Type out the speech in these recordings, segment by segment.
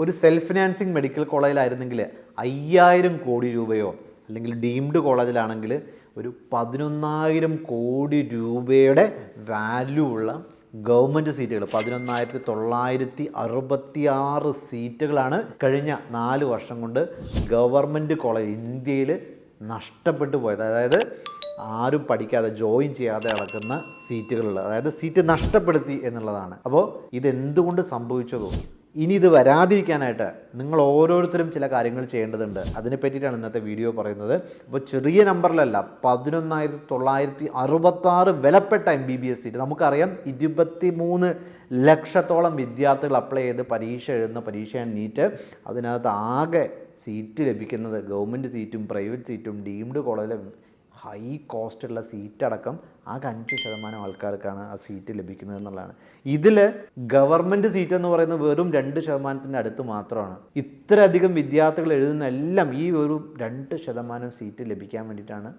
ഒരു self financing medical കോളേജിലായിരുന്നെങ്കിൽ അയ്യായിരം കോടി രൂപയോ അല്ലെങ്കിൽ ഡീംഡ് കോളേജിലാണെങ്കിൽ ഒരു പതിനൊന്നായിരം കോടി രൂപയുടെ വാല്യൂ ഉള്ള ഗവൺമെന്റ് സീറ്റുകൾ പതിനൊന്നായിരത്തി തൊള്ളായിരത്തി അറുപത്തി ആറ് സീറ്റുകളാണ് കഴിഞ്ഞ നാല് വർഷം കൊണ്ട് ഗവൺമെന്റ് കോളേജ് ഇന്ത്യയിൽ നഷ്ടപ്പെട്ടു പോയത്. അതായത് ആരും പഠിക്കാതെ ജോയിൻ ചെയ്യാതെ നടക്കുന്ന സീറ്റുകളുള്ളത് അതായത് സീറ്റ് നഷ്ടപ്പെടുത്തി എന്നുള്ളതാണ്. അപ്പോൾ ഇതെന്തുകൊണ്ട് സംഭവിച്ചതോ? ഇനി ഇത് വരാതിരിക്കാനായിട്ട് നിങ്ങൾ ഓരോരുത്തരും ചില കാര്യങ്ങൾ ചെയ്യേണ്ടതുണ്ട്. അതിനെ പറ്റിയിട്ടാണ് ഇന്നത്തെ വീഡിയോ പറയുന്നത്. അപ്പോൾ ചെറിയ നമ്പറിലല്ല പതിനൊന്നായിരത്തി തൊള്ളായിരത്തി അറുപത്താറ് വിലപ്പെട്ട M B B S seat നമുക്കറിയാം ഇരുപത്തി മൂന്ന് ലക്ഷത്തോളം വിദ്യാർത്ഥികൾ അപ്ലൈ ചെയ്ത് പരീക്ഷ എഴുതുന്ന പരീക്ഷയാണ് നീറ്റ് അതിനകത്ത് ആകെ സീറ്റ് ലഭിക്കുന്നത് ഗവൺമെന്റ് സീറ്റും പ്രൈവറ്റ് സീറ്റും ഡീംഡ് കോളേജിലെ ഹൈ കോസ്റ്റുള്ള സീറ്റ് അടക്കം ആകെ അഞ്ച് ശതമാനം ആൾക്കാർക്കാണ് ആ സീറ്റ് ലഭിക്കുന്നത് എന്നുള്ളതാണ്. ഇതിൽ ഗവൺമെന്റ് സീറ്റ് എന്ന് പറയുന്നത് വെറും രണ്ട് ശതമാനത്തിന്റെ അടുത്ത് മാത്രമാണ്. ഇത്രയധികം വിദ്യാർത്ഥികൾ എഴുതുന്ന എല്ലാം ഈ ഒരു രണ്ട് ശതമാനം സീറ്റ് ലഭിക്കാൻ വേണ്ടിയിട്ടാണ്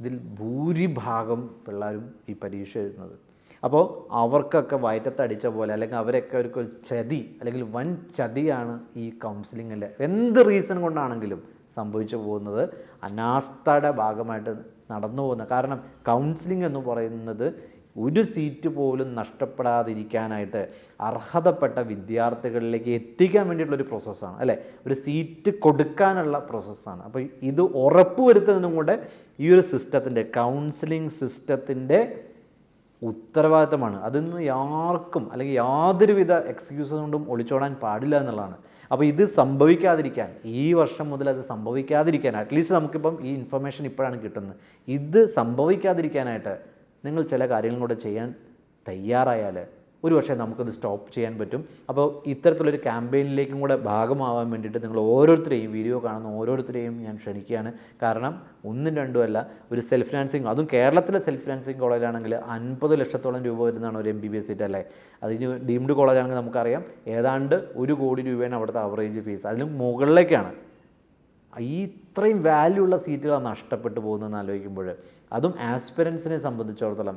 ഇതിൽ ഭൂരിഭാഗം പിള്ളേരും ഈ പരീക്ഷ എഴുതുന്നത്. അപ്പോൾ അവർക്കൊക്കെ വയറ്റത്തടിച്ച പോലെ അല്ലെങ്കിൽ അവരൊക്കെ അവർക്ക് ഒരു ചതി അല്ലെങ്കിൽ വൻ ചതിയാണ് ഈ കൗൺസിലിങ്ങിന്റെ എന്ത് റീസൺ കൊണ്ടാണെങ്കിലും സംഭവിച്ചു പോകുന്നത് അനാസ്ഥയുടെ ഭാഗമായിട്ട് നടന്നു പോകുന്നത് കാരണം കൗൺസിലിംഗ് എന്ന് പറയുന്നത് ഒരു സീറ്റ് പോലും നഷ്ടപ്പെടാതിരിക്കാനായിട്ട് അർഹതപ്പെട്ട വിദ്യാർത്ഥികളിലേക്ക് എത്തിക്കാൻ വേണ്ടിയിട്ടുള്ള ഒരു പ്രോസസ്സാണ് അല്ലേ? ഒരു സീറ്റ് കൊടുക്കാനുള്ള പ്രോസസ്സാണ് അപ്പോൾ ഇത് ഉറപ്പുവരുത്തുന്നതും കൂടെ ഈ ഒരു സിസ്റ്റത്തിന്റെ കൗൺസിലിംഗ് സിസ്റ്റത്തിന്റെ ഉത്തരവാദിത്തമാണ്. അതൊന്നും ആർക്കും അല്ലെങ്കിൽ യാതൊരുവിധ എക്സ്ക്യൂസ് കൊണ്ടും ഒളിച്ചോടാൻ പാടില്ല എന്നുള്ളതാണ്. അപ്പോൾ ഇത് സംഭവിക്കാതിരിക്കാൻ ഈ വർഷം മുതൽ അത് സംഭവിക്കാതിരിക്കാൻ അറ്റ്ലീസ്റ്റ് നമുക്കിപ്പം ഈ ഇൻഫർമേഷൻ ഇപ്പോഴാണ് കിട്ടുന്നത്. ഇത് സംഭവിക്കാതിരിക്കാനായിട്ട് നിങ്ങൾ ചില കാര്യങ്ങളും കൂടെ ചെയ്യാൻ തയ്യാറായാൽ ഒരു പക്ഷേ നമുക്കത് സ്റ്റോപ്പ് ചെയ്യാൻ പറ്റും. അപ്പോൾ ഇത്തരത്തിലൊരു ക്യാമ്പയിനിലേക്കും കൂടെ ഭാഗമാവാൻ വേണ്ടിയിട്ട് നിങ്ങൾ ഓരോരുത്തരെയും വീഡിയോ കാണുന്ന ഓരോരുത്തരെയും ഞാൻ ക്ഷണിക്കുകയാണ്. കാരണം ഒന്നും രണ്ടും അല്ല ഒരു സെൽഫ് ഫിനാൻസിങ് അതും കേരളത്തിലെ സെൽഫ് ഫിനാൻസിങ് കോളേജാണെങ്കിൽ അൻപത് ലക്ഷത്തോളം രൂപ വരുന്നതാണ് ഒരു M B B S seat അല്ലേ? അതിന് ഡീംഡ് കോളേജാണെങ്കിൽ നമുക്കറിയാം ഏതാണ്ട് ഒരു കോടി രൂപയാണ് അവിടുത്തെ അവറേജ് ഫീസ് അതിന് മുകളിലേക്കാണ്. ഈ ഇത്രയും വാല്യൂ ഉള്ള സീറ്റുകൾ നഷ്ടപ്പെട്ടു പോകുന്നതെന്ന് ആലോചിക്കുമ്പോൾ അതും ആസ്പിരൻസിനെ സംബന്ധിച്ചിടത്തോളം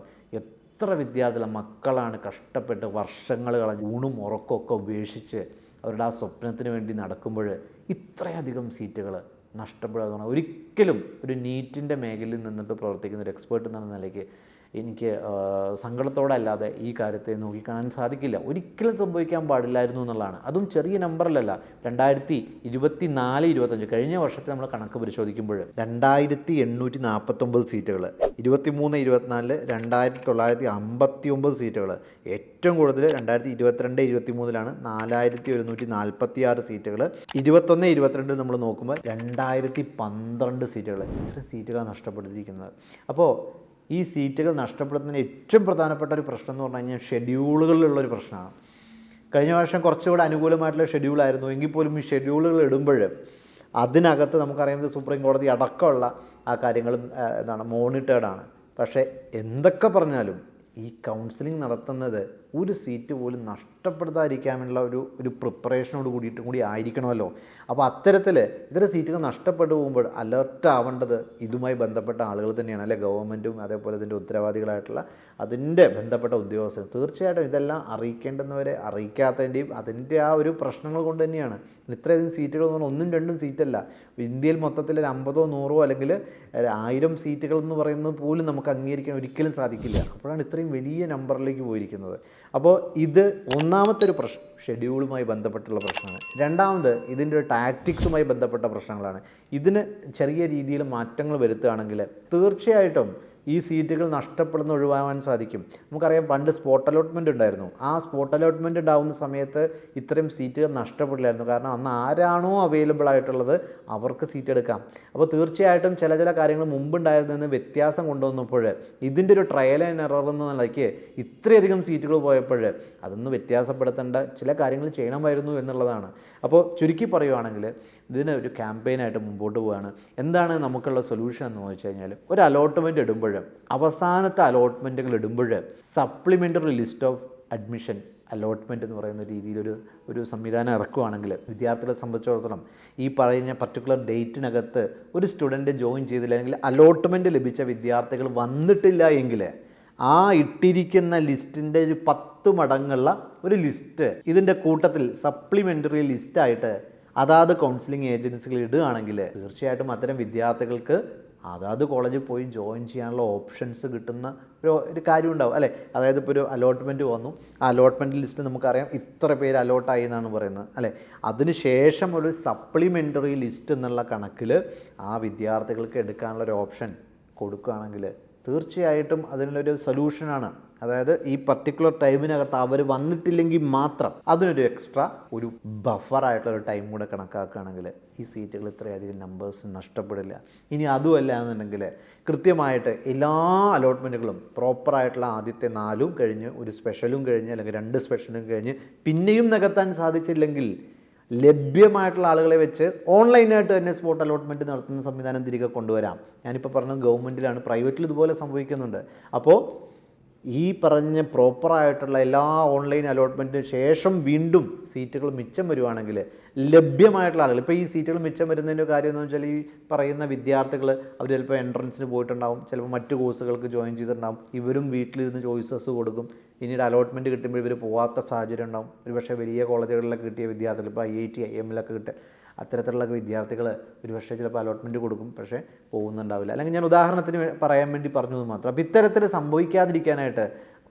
എത്ര വിദ്യാർത്ഥികൾ മക്കളാണ് കഷ്ടപ്പെട്ട് വർഷങ്ങൾ കളഞ്ഞ് ഊണും ഉറക്കമൊക്കെ ഉപേക്ഷിച്ച് അവരുടെ ആ സ്വപ്നത്തിന് വേണ്ടി നടക്കുമ്പോൾ ഇത്രയധികം സീറ്റുകൾ നഷ്ടപ്പെടാതെ ഒരിക്കലും ഒരു നീറ്റിന്റെ മേഖലയിൽ നിന്നിട്ട് പ്രവർത്തിക്കുന്ന ഒരു എക്സ്പേർട്ട് എന്ന നിലയ്ക്ക് എനിക്ക് സങ്കടത്തോടല്ലാതെ ഈ കാര്യത്തെ നോക്കിക്കാണാൻ സാധിക്കില്ല. ഒരിക്കലും സംഭവിക്കാൻ പാടില്ലായിരുന്നു എന്നുള്ളതാണ്. അതും ചെറിയ നമ്പറിലല്ല. രണ്ടായിരത്തി ഇരുപത്തി നാല് ഇരുപത്തഞ്ച് കഴിഞ്ഞ വർഷത്തെ നമ്മൾ കണക്ക് പരിശോധിക്കുമ്പോൾ രണ്ടായിരത്തി എണ്ണൂറ്റി നാൽപ്പത്തൊമ്പത് സീറ്റുകൾ ഇരുപത്തി മൂന്ന് ഇരുപത്തിനാലിൽ രണ്ടായിരത്തി തൊള്ളായിരത്തി അമ്പത്തി ഒമ്പത് സീറ്റുകൾ ഏറ്റവും കൂടുതൽ രണ്ടായിരത്തി ഇരുപത്തിരണ്ട് ഇരുപത്തി മൂന്നിലാണ് നാലായിരത്തി ഒരുന്നൂറ്റി നാൽപ്പത്തി ആറ് സീറ്റുകൾ ഇരുപത്തൊന്ന് ഇരുപത്തിരണ്ട് നമ്മൾ നോക്കുമ്പോൾ രണ്ടായിരത്തി പന്ത്രണ്ട് സീറ്റുകൾ. ഇത്ര സീറ്റുകളാണ് നഷ്ടപ്പെട്ടിരിക്കുന്നത്. അപ്പോൾ ഈ സീറ്റുകൾ നഷ്ടപ്പെടുന്നതിന് ഏറ്റവും പ്രധാനപ്പെട്ട ഒരു പ്രശ്നം എന്ന് പറഞ്ഞു കഴിഞ്ഞാൽ ഷെഡ്യൂളുകളിലുള്ള ഒരു പ്രശ്നമാണ്. കഴിഞ്ഞ വർഷം കുറച്ചുകൂടെ അനുകൂലമായിട്ടുള്ള ഷെഡ്യൂളായിരുന്നു. എങ്കിൽ പോലും ഈ ഷെഡ്യൂളുകൾ ഇടുമ്പോൾ അതിനകത്ത് നമുക്കറിയാം സുപ്രീം കോടതി അടക്കമുള്ള ആ കാര്യങ്ങളും എന്താണ് മോണിറ്റേർഡാണ് പക്ഷേ എന്തൊക്കെ പറഞ്ഞാലും ഈ കൗൺസിലിംഗ് നടത്തുന്നത് ഒരു സീറ്റ് പോലും നഷ്ടപ്പെടുത്താതിരിക്കാനുള്ള ഒരു ഒരു പ്രിപ്പറേഷനോട് കൂടിയിട്ടും കൂടി ആയിരിക്കണമല്ലോ. അപ്പോൾ അത്തരത്തിൽ ഇത്തരം സീറ്റുകൾ നഷ്ടപ്പെട്ടു പോകുമ്പോൾ അലർട്ട് ആവേണ്ടത് ഇതുമായി ബന്ധപ്പെട്ട ആളുകൾ തന്നെയാണ്. അല്ലെ ഗവൺമെന്റും അതേപോലെ ഇതിന്റെ ഉത്തരവാദികളായിട്ടുള്ള അതിന്റെ ബന്ധപ്പെട്ട ഉദ്യോഗസ്ഥർ. തീർച്ചയായിട്ടും ഇതെല്ലാം അറിയിക്കേണ്ടുന്നവരെ അറിയിക്കാത്തതിന്റെയും അതിന്റെ ആ ഒരു പ്രശ്നങ്ങൾ കൊണ്ട് തന്നെയാണ്. ഇത്രയധികം സീറ്റുകൾ എന്ന് പറഞ്ഞാൽ ഒന്നും രണ്ടും സീറ്റല്ല. ഇന്ത്യയിൽ മൊത്തത്തിൽ ഒരു അമ്പതോ നൂറോ അല്ലെങ്കിൽ ആയിരം സീറ്റുകൾ എന്ന് പറയുന്നത് പോലും നമുക്ക് അംഗീകരിക്കാൻ ഒരിക്കലും സാധിക്കില്ല. അപ്പോഴാണ് ഇത്രയും വലിയ നമ്പറിലേക്ക് പോയിരിക്കുന്നത്. അപ്പോൾ ഇത് ഒന്നാമത്തെ ഒരു പ്രശ്നം ഷെഡ്യൂളുമായി ബന്ധപ്പെട്ടുള്ള പ്രശ്നമാണ്. രണ്ടാമത് ഇതിന്റെ ഒരു ടാക്ടിക്സുമായി ബന്ധപ്പെട്ട പ്രശ്നങ്ങളാണ്. ഇതിന് ചെറിയ രീതിയിൽ മാറ്റങ്ങൾ വരുത്തുകയാണെങ്കിൽ തീർച്ചയായിട്ടും ഈ സീറ്റുകൾ നഷ്ടപ്പെടുന്ന ഒഴിവാക്കാൻ സാധിക്കും. നമുക്കറിയാം പണ്ട് സ്പോട്ട് അലോട്ട്മെന്റ് ഉണ്ടായിരുന്നു. ആ സ്പോട്ട് അലോട്ട്മെന്റ് ഉണ്ടാകുന്ന സമയത്ത് ഇത്രയും സീറ്റുകൾ നഷ്ടപ്പെടില്ലായിരുന്നു. കാരണം അന്ന് ആരാണോ അവൈലബിൾ ആയിട്ടുള്ളത് അവർക്ക് സീറ്റ് എടുക്കാം. അപ്പോൾ തീർച്ചയായിട്ടും ചില ചില കാര്യങ്ങൾ മുമ്പുണ്ടായിരുന്നതിന് വ്യത്യാസം കൊണ്ടുവന്നപ്പോൾ ഇതിന്റെ ഒരു ട്രയൽ ആൻഡ് എറർ എന്ന നിലയ്ക്ക് ഇത്രയധികം സീറ്റുകൾ പോയപ്പോൾ അതൊന്ന് വ്യത്യാസപ്പെടുത്തേണ്ട ചില കാര്യങ്ങൾ ചെയ്യണമായിരുന്നു എന്നുള്ളതാണ്. അപ്പോൾ ചുരുക്കി പറയുവാണെങ്കിൽ ഇതിന് ഒരു ക്യാമ്പയിനായിട്ട് മുമ്പോട്ട് പോവുകയാണ് എന്താണ് നമുക്കുള്ള സൊല്യൂഷൻ എന്ന് വെച്ച് കഴിഞ്ഞാൽ ഒരു അലോട്ട്മെന്റ് ഇടുമ്പോൾ അവസാനത്തെ അലോട്ട്മെന്റുകൾ ഇടുമ്പോൾ supplementary list of admission allotment എന്ന് പറയുന്ന രീതിയിലൊരു ഒരു സംവിധാനം ഇറക്കുവാണെങ്കിൽ വിദ്യാർത്ഥികളെ സംബന്ധിച്ചിടത്തോളം ഈ പറയുന്ന പർട്ടിക്കുലർ ഡേറ്റിനകത്ത് ഒരു സ്റ്റുഡന്റ് ജോയിൻ ചെയ്തില്ല അല്ലെങ്കിൽ അലോട്ട്മെന്റ് ലഭിച്ച വിദ്യാർത്ഥികൾ വന്നിട്ടില്ല എങ്കിൽ ആ ഇട്ടിരിക്കുന്ന ലിസ്റ്റിന്റെ ഒരു പത്ത് മടങ്ങുള്ള ഒരു ലിസ്റ്റ് ഇതിന്റെ കൂട്ടത്തിൽ സപ്ലിമെന്ററി ലിസ്റ്റായിട്ട് അതാത് കൗൺസിലിംഗ് ഏജൻസികൾ ഇടുകയാണെങ്കിൽ തീർച്ചയായിട്ടും അത്തരം വിദ്യാർത്ഥികൾക്ക് അതാത് കോളേജിൽ പോയി ജോയിൻ ചെയ്യാനുള്ള ഓപ്ഷൻസ് കിട്ടുന്ന ഒരു ഒരു കാര്യം ഉണ്ടാവും. അല്ലേ? അതായത് ഇപ്പോൾ ഒരു അലോട്ട്മെന്റ് വന്നു. ആ അലോട്ട്മെന്റ് ലിസ്റ്റ് നമുക്കറിയാം ഇത്ര പേര് അലോട്ടായി എന്നാണ് പറയുന്നത്. അല്ലേ? അതിന് ശേഷം ഒരു സപ്ലിമെന്ററി ലിസ്റ്റ് എന്നുള്ള കണക്കിൽ ആ വിദ്യാർത്ഥികൾക്ക് എടുക്കാനുള്ള ഒരു ഓപ്ഷൻ കൊടുക്കുകയാണെങ്കിൽ തീർച്ചയായിട്ടും അതിനുള്ളൊരു സൊല്യൂഷനാണ് അതായത് ഈ പർട്ടിക്കുലർ ടൈമിനകത്ത് അവർ വന്നിട്ടില്ലെങ്കിൽ മാത്രം അതിനൊരു എക്സ്ട്രാ ഒരു ബഫറായിട്ടുള്ള ഒരു ടൈം കൂടെ കണക്കാക്കുകയാണെങ്കിൽ ഈ സീറ്റുകൾ ഇത്രയധികം നമ്പേഴ്സ് നഷ്ടപ്പെടില്ല. ഇനി അതുമല്ല എന്നുണ്ടെങ്കിൽ കൃത്യമായിട്ട് എല്ലാ അലോട്ട്മെന്റുകളും പ്രോപ്പറായിട്ടുള്ള ആദ്യത്തെ നാലും കഴിഞ്ഞ് ഒരു സ്പെഷ്യലും കഴിഞ്ഞ് അല്ലെങ്കിൽ രണ്ട് സ്പെഷ്യലും കഴിഞ്ഞ് പിന്നെയും നികത്താൻ സാധിച്ചില്ലെങ്കിൽ ലഭ്യമായിട്ടുള്ള ആളുകളെ വെച്ച് ഓൺലൈനായിട്ട് തന്നെ സ്പോട്ട് അലോട്ട്മെന്റ് നടത്തുന്ന സംവിധാനം തിരികെ കൊണ്ടുവരാം. ഞാനിപ്പോൾ പറഞ്ഞത് ഗവൺമെന്റിലാണ് പ്രൈവറ്റിൽ ഇതുപോലെ സംഭവിക്കുന്നുണ്ട്. അപ്പോൾ ഈ പറഞ്ഞ പ്രോപ്പറായിട്ടുള്ള എല്ലാ ഓൺലൈൻ അലോട്ട്മെന്റിന് ശേഷം വീണ്ടും സീറ്റുകൾ മിച്ചം വരുവാണെങ്കിൽ ലഭ്യമായിട്ടുള്ള ആളുകൾ. ഇപ്പോൾ ഈ സീറ്റുകൾ മിച്ചം വരുന്നതിന്റെ കാര്യം എന്ന് വെച്ചാൽ ഈ പറയുന്ന വിദ്യാർത്ഥികൾ അവർ ചിലപ്പോൾ എൻട്രൻസിന് പോയിട്ടുണ്ടാവും ചിലപ്പോൾ മറ്റ് കോഴ്സുകൾക്ക് ജോയിൻ ചെയ്തിട്ടുണ്ടാവും. ഇവരും വീട്ടിലിരുന്ന് ചോയ്സസ് കൊടുക്കും. പിന്നീട് അലോട്ട്മെന്റ് കിട്ടുമ്പോൾ ഇവർ പോകാത്ത സാഹചര്യം ഉണ്ടാവും. ഒരുപക്ഷെ വലിയ കോളേജുകളിലൊക്കെ കിട്ടിയ വിദ്യാർത്ഥികൾ ഇപ്പോൾ ഐ ഐ ടി ഐ എമ്മിലൊക്കെ കിട്ടുക. അത്തരത്തിലുള്ള വിദ്യാർത്ഥികൾ ഒരുപക്ഷെ ചിലപ്പോൾ അലോട്ട്മെന്റ് കൊടുക്കും പക്ഷേ പോകുന്നുണ്ടാവില്ല. അല്ലെങ്കിൽ ഞാൻ ഉദാഹരണത്തിന് പറയാൻ വേണ്ടി പറഞ്ഞത് മാത്രം. അപ്പോൾ ഇത്തരത്തിൽ സംഭവിക്കാതിരിക്കാനായിട്ട്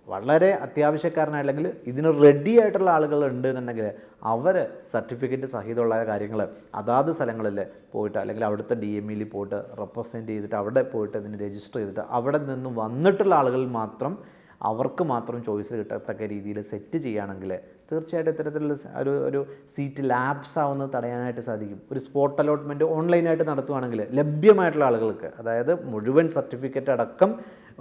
വളരെ അത്യാവശ്യക്കാരനായ അല്ലെങ്കിൽ ഇതിന് റെഡി ആയിട്ടുള്ള ആളുകൾ ഉണ്ട് എന്നുണ്ടെങ്കിൽ അവർ സർട്ടിഫിക്കറ്റ് സഹിതമുള്ള കാര്യങ്ങൾ അതാത് സ്ഥലങ്ങളിൽ പോയിട്ട് അല്ലെങ്കിൽ അവിടുത്തെ ഡി എം ഇയിൽ പോയിട്ട് റെപ്രസെന്റ് ചെയ്തിട്ട് അവിടെ പോയിട്ട് ഇതിന് രജിസ്റ്റർ ചെയ്തിട്ട് അവിടെ നിന്ന് വന്നിട്ടുള്ള ആളുകൾ മാത്രം അവർക്ക് മാത്രം ചോയ്സ് കിട്ടത്തക്ക രീതിയിൽ സെറ്റ് ചെയ്യുകയാണെങ്കിൽ തീർച്ചയായിട്ടും ഇത്തരത്തിലുള്ള ഒരു ഒരു സീറ്റ് ലാപ്സ് ആവുന്നത് തടയാനായിട്ട് സാധിക്കും. ഒരു സ്പോട്ട് അലോട്ട്മെന്റ് ഓൺലൈനായിട്ട് നടത്തുവാണെങ്കിൽ ലഭ്യമായിട്ടുള്ള ആളുകൾക്ക് അതായത് മുഴുവൻ സർട്ടിഫിക്കറ്റ് അടക്കം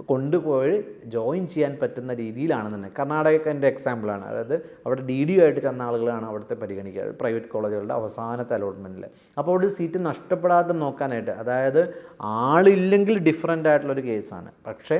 കൊണ്ടുപോയി ജോയിൻ ചെയ്യാൻ പറ്റുന്ന രീതിയിലാണെന്നുണ്ടെങ്കിൽ കർണാടകന്റെ എക്സാമ്പിളാണ് അതായത് അവിടെ ഡി ഡി ആയിട്ട് ചെന്ന ആളുകളാണ് അവിടുത്തെ പരിഗണിക്കുക പ്രൈവറ്റ് കോളേജുകളുടെ അവസാനത്തെ അലോട്ട്മെന്റിൽ അപ്പോൾ ഒരു സീറ്റ് നഷ്ടപ്പെടാതെ നോക്കാനായിട്ട് അതായത് ആളില്ലെങ്കിൽ ഡിഫറന്റ് ആയിട്ടുള്ളൊരു കേസാണ് പക്ഷേ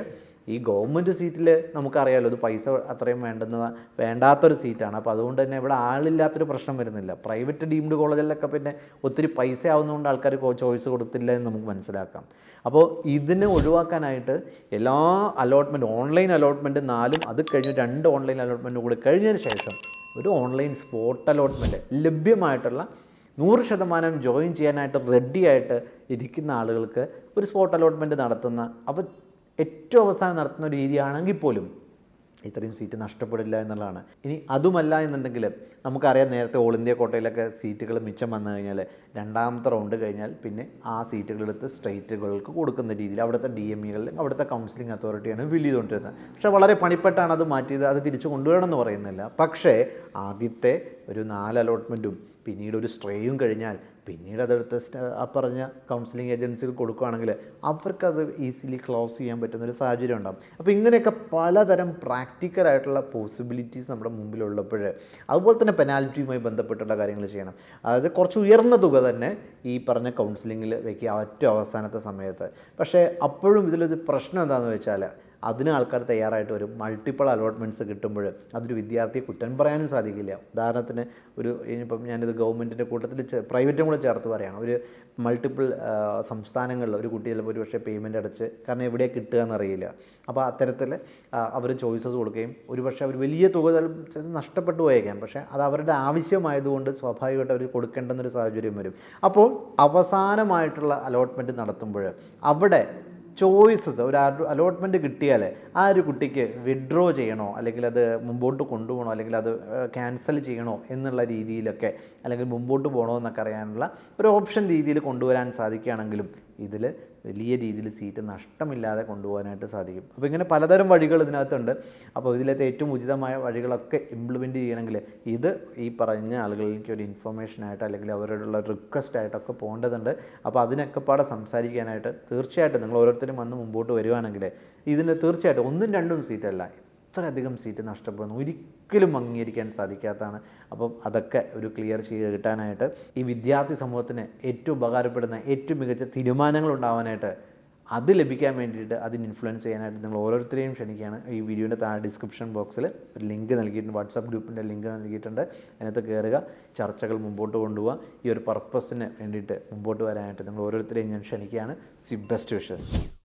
ഈ ഗവൺമെന്റ് സീറ്റിൽ നമുക്കറിയാലോ ഇത് പൈസ അത്രയും വേണ്ടുന്ന വേണ്ടാത്തൊരു സീറ്റാണ് അപ്പോൾ അതുകൊണ്ട് തന്നെ ഇവിടെ ആളില്ലാത്തൊരു പ്രശ്നം വരുന്നില്ല. പ്രൈവറ്റ് ഡീംഡ് കോളേജിലൊക്കെ പിന്നെ ഒത്തിരി പൈസ ആവുന്നതുകൊണ്ട് ആൾക്കാർ ചോയ്സ് കൊടുത്തില്ല എന്ന് നമുക്ക് മനസ്സിലാക്കാം. അപ്പോൾ ഇതിനെ ഒഴിവാക്കാനായിട്ട് എല്ലാ അലോട്ട്മെന്റ് ഓൺലൈൻ അലോട്ട്മെന്റ് നാലും അത് കഴിഞ്ഞ് രണ്ട് ഓൺലൈൻ അലോട്ട്മെന്റ് കൂടി കഴിഞ്ഞതിന് ശേഷം ഒരു ഓൺലൈൻ സ്പോട്ട് അലോട്ട്മെന്റ് ലഭ്യമായിട്ടുള്ള നൂറ് ശതമാനം ജോയിൻ ചെയ്യാനായിട്ട് റെഡിയായിട്ട് ഇരിക്കുന്ന ആളുകൾക്ക് ഒരു സ്പോട്ട് അലോട്ട്മെന്റ് നടത്തുന്ന അപ്പോൾ ഏറ്റവും അവസാനം നടത്തുന്ന ഒരു രീതിയാണെങ്കിൽ പോലും ഇത്രയും സീറ്റ് നഷ്ടപ്പെടില്ല എന്നുള്ളതാണ്. ഇനി അതുമല്ല എന്നുണ്ടെങ്കിൽ നമുക്കറിയാം നേരത്തെ ഓൾ ഇന്ത്യ കോട്ടയിലൊക്കെ സീറ്റുകൾ മിച്ചം വന്നു കഴിഞ്ഞാൽ രണ്ടാമത്തെ റൗണ്ട് കഴിഞ്ഞാൽ പിന്നെ ആ സീറ്റുകളെടുത്ത് സ്റ്റേറ്റുകൾക്ക് കൊടുക്കുന്ന രീതിയിൽ അവിടുത്തെ ഡി എം ഇകളിൽ അവിടുത്തെ കൗൺസിലിംഗ് അതോറിറ്റിയാണ് ഫില്ല് ചെയ്തുകൊണ്ടിരുന്നത്. പക്ഷേ വളരെ പണിപ്പെട്ടാണ് അത് മാറ്റിയത് അത് തിരിച്ചു കൊണ്ടുവരണം എന്ന് പറയുന്നില്ല. പക്ഷേ ആദ്യത്തെ ഒരു നാല് അലോട്ട്മെന്റും പിന്നീട് ഒരു സ്ട്രേയും കഴിഞ്ഞാൽ പിന്നീട് അതെടുത്ത് ആ പറഞ്ഞ കൗൺസിലിംഗ് ഏജൻസികൾ കൊടുക്കുകയാണെങ്കിൽ അവർക്കത് ഈസിലി ക്ലോസ് ചെയ്യാൻ പറ്റുന്ന ഒരു സാഹചര്യം ഉണ്ടാകും അപ്പോൾ ഇങ്ങനെയൊക്കെ പലതരം പ്രാക്ടിക്കലായിട്ടുള്ള പോസിബിലിറ്റീസ് നമ്മുടെ മുമ്പിലുള്ളപ്പോൾ അതുപോലെ തന്നെ പെനാൽറ്റിയുമായി ബന്ധപ്പെട്ടുള്ള കാര്യങ്ങൾ ചെയ്യണം. അതായത് കുറച്ച് ഉയർന്ന തുക തന്നെ ഈ പറഞ്ഞ കൗൺസിലിങ്ങിൽ വയ്ക്കുക ഏറ്റവും അവസാനത്തെ സമയത്ത്. പക്ഷേ അപ്പോഴും ഇതിലൊരു പ്രശ്നം എന്താണെന്ന് വെച്ചാൽ അതിന് ആൾക്കാർ തയ്യാറായിട്ട് വരും. മൾട്ടിപ്പിൾ അലോട്ട്മെന്റ്സ് കിട്ടുമ്പോൾ അതൊരു വിദ്യാർത്ഥിയെ കുറ്റം പറയാനും സാധിക്കില്ല. ഉദാഹരണത്തിന് ഒരു ഇനിയിപ്പം ഞാനിത് ഗവൺമെന്റിന്റെ കൂട്ടത്തിൽ പ്രൈവറ്റും കൂടെ ചേർത്ത് പറയുകയാണ്. ഒരു മൾട്ടിപ്പിൾ സംസ്ഥാനങ്ങളിൽ ഒരു കുട്ടി ചിലപ്പോൾ ഒരു പക്ഷേ പേയ്മെന്റ് അടച്ച് കാരണം എവിടെയാണ് കിട്ടുക എന്നറിയില്ല. അപ്പോൾ അത്തരത്തിൽ അവർ ചോയ്സസ് കൊടുക്കുകയും ഒരു പക്ഷേ അവർ വലിയ തുക നഷ്ടപ്പെട്ടു പോയേക്കാം. പക്ഷേ അത് അവരുടെ ആവശ്യമായതുകൊണ്ട് സ്വാഭാവികമായിട്ട് അവർ കൊടുക്കേണ്ടെന്നൊരു സാഹചര്യം വരും. അപ്പോൾ അവസാനമായിട്ടുള്ള അലോട്ട്മെന്റ് നടത്തുമ്പോൾ അവിടെ ചോയ്സസ് ഒരു അലോട്ട്മെന്റ് കിട്ടിയാൽ ആ ഒരു കുട്ടിക്ക് വിഡ്രോ ചെയ്യണോ? അല്ലെങ്കിൽ അത് മുമ്പോട്ട് കൊണ്ടുപോകണോ? അല്ലെങ്കിൽ അത് ക്യാൻസൽ ചെയ്യണോ? എന്നുള്ള രീതിയിലൊക്കെ അല്ലെങ്കിൽ മുമ്പോട്ട് പോകണോ എന്നൊക്കെ അറിയാനുള്ള ഒരു ഓപ്ഷൻ രീതിയിൽ കൊണ്ടുവരാൻ സാധിക്കുകയാണെങ്കിലും ഇതിൽ വലിയ രീതിയിൽ സീറ്റ് നഷ്ടമില്ലാതെ കൊണ്ടുപോകാനായിട്ട് സാധിക്കും. അപ്പോൾ ഇങ്ങനെ പലതരം വഴികൾ ഇതിനകത്തുണ്ട്. അപ്പോൾ ഇതിലത്തെ ഏറ്റവും ഉചിതമായ വഴികളൊക്കെ ഇംപ്ലിമെന്റ് ചെയ്യണമെങ്കിൽ ഇത് ഈ പറഞ്ഞ ആളുകളിലേക്ക് ഒരു ഇൻഫർമേഷനായിട്ട് അല്ലെങ്കിൽ അവരോടുള്ള റിക്വസ്റ്റ് ആയിട്ടൊക്കെ പോകേണ്ടതുണ്ട്. അപ്പോൾ അതിനൊക്കെ പാടെ സംസാരിക്കാനായിട്ട് തീർച്ചയായിട്ടും നിങ്ങൾ ഓരോരുത്തരും വന്ന് മുമ്പോട്ട് വരുവാണെങ്കിൽ ഇതിന് തീർച്ചയായിട്ടും ഒന്നും രണ്ടും സീറ്റല്ല ഇത്രയധികം സീറ്റ് നഷ്ടപ്പെടുന്നു. ഒരിക്കലും അംഗീകരിക്കാൻ സാധിക്കാത്തതാണ്. അപ്പം അതൊക്കെ ഒരു ക്ലിയർ ചെയ്ത് കിട്ടാനായിട്ട് ഈ വിദ്യാർത്ഥി സമൂഹത്തിന് ഏറ്റവും ഉപകാരപ്പെടുന്ന ഏറ്റവും മികച്ച തീരുമാനങ്ങൾ ഉണ്ടാവാനായിട്ട് അത് ലഭിക്കാൻ വേണ്ടിയിട്ട് അതിന് ഇൻഫ്ലുവൻസ് ചെയ്യാനായിട്ട് നിങ്ങൾ ഓരോരുത്തരെയും ക്ഷണിക്കുകയാണ്. ഈ വീഡിയോന്റെ താഴെ ഡിസ്ക്രിപ്ഷൻ ബോക്സിൽ ഒരു ലിങ്ക് നൽകിയിട്ടുണ്ട്. വാട്സാപ്പ് ഗ്രൂപ്പിന്റെ ലിങ്ക് നൽകിയിട്ടുണ്ട്. അതിനകത്ത് കയറുക. ചർച്ചകൾ മുമ്പോട്ട് കൊണ്ടുപോകുക ഈ ഒരു പർപ്പസിന് വേണ്ടിയിട്ട് മുമ്പോട്ട് വരാനായിട്ട് നിങ്ങൾ ഓരോരുത്തരെയും ഞാൻ ക്ഷണിക്കുകയാണ്. C best wishes